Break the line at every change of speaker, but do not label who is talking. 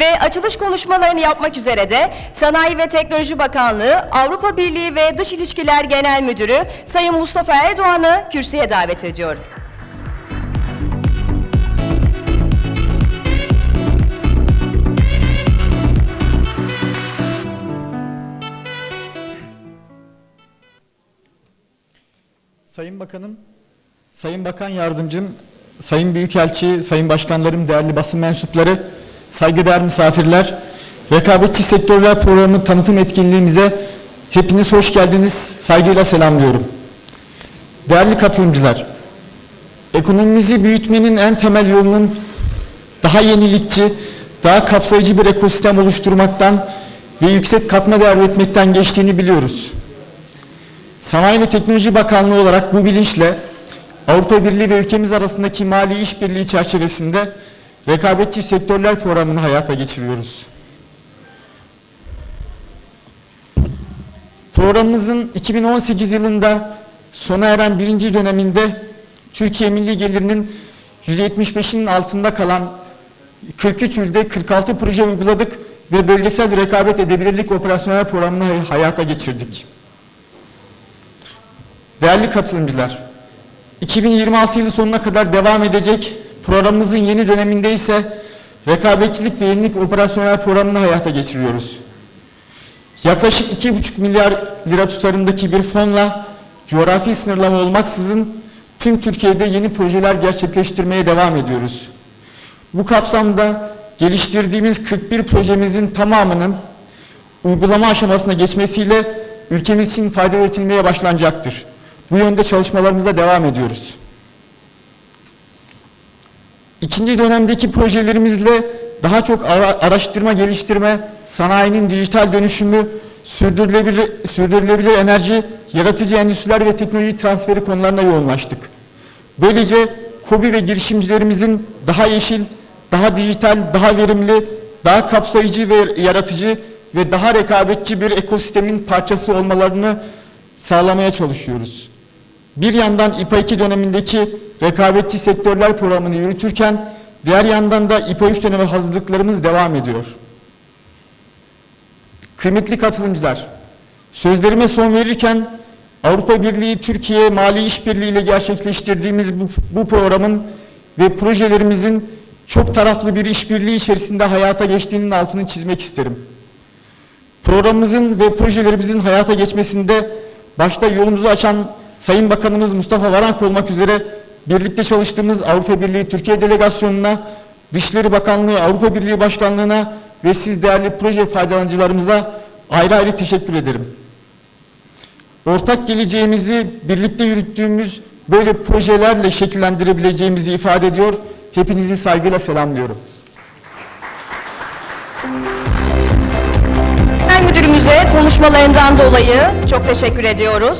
Ve açılış konuşmalarını yapmak üzere de Sanayi ve Teknoloji Bakanlığı, Avrupa Birliği ve Dış İlişkiler Genel Müdürü Sayın Mustafa Erdoğan'ı kürsüye davet ediyorum.
Sayın Bakanım, Sayın Bakan Yardımcım, Sayın Büyükelçi, Sayın Başkanlarım, değerli basın mensupları, saygıdeğer misafirler, Rekabetçi Sektörler Programı tanıtım etkinliğimize hepiniz hoş geldiniz, saygıyla selamlıyorum. Değerli katılımcılar, ekonomimizi büyütmenin en temel yolunun daha yenilikçi, daha kapsayıcı bir ekosistem oluşturmaktan ve yüksek katma değer üretmekten geçtiğini biliyoruz. Sanayi ve Teknoloji Bakanlığı olarak bu bilinçle Avrupa Birliği ve ülkemiz arasındaki mali işbirliği çerçevesinde rekabetçi sektörler programını hayata geçiriyoruz. Programımızın 2018 yılında sona eren birinci döneminde Türkiye milli gelirinin %75'inin altında kalan 43 ilde 46 proje uyguladık ve bölgesel rekabet edebilirlik operasyonel programını hayata geçirdik. Değerli katılımcılar, 2026 yılı sonuna kadar devam edecek programımızın yeni döneminde ise rekabetçilik ve yenilik operasyonel programını hayata geçiriyoruz. Yaklaşık 2,5 milyar lira tutarındaki bir fonla coğrafi sınırlama olmaksızın tüm Türkiye'de yeni projeler gerçekleştirmeye devam ediyoruz. Bu kapsamda geliştirdiğimiz 41 projemizin tamamının uygulama aşamasına geçmesiyle ülkemiz için fayda üretilmeye başlanacaktır. Bu yönde çalışmalarımıza devam ediyoruz. İkinci dönemdeki projelerimizle daha çok ara- araştırma, geliştirme, sanayinin dijital dönüşümü, sürdürülebilir, sürdürülebilir enerji, yaratıcı endüstriler ve teknoloji transferi konularına yoğunlaştık. Böylece KOBİ ve girişimcilerimizin daha yeşil, daha dijital, daha verimli, daha kapsayıcı ve yaratıcı ve daha rekabetçi bir ekosistemin parçası olmalarını sağlamaya çalışıyoruz. Bir yandan İPA 2 dönemindeki rekabetçi sektörler programını yürütürken diğer yandan da İPA 3 dönemi hazırlıklarımız devam ediyor. Kıymetli katılımcılar, sözlerime son verirken Avrupa Birliği Türkiye Mali İşbirliği ile gerçekleştirdiğimiz bu, bu programın ve projelerimizin çok taraflı bir işbirliği içerisinde hayata geçtiğinin altını çizmek isterim. Programımızın ve projelerimizin hayata geçmesinde başta yolumuzu açan Sayın Bakanımız Mustafa Varank olmak üzere birlikte çalıştığımız Avrupa Birliği Türkiye Delegasyonu'na, Dışişleri Bakanlığı, Avrupa Birliği Başkanlığı'na ve siz değerli proje faydalanıcılarımıza ayrı ayrı teşekkür ederim. Ortak geleceğimizi birlikte yürüttüğümüz böyle projelerle şekillendirebileceğimizi ifade ediyor. Hepinizi saygıyla selamlıyorum.
Genel Müdürümüze konuşmalarından dolayı çok teşekkür ediyoruz.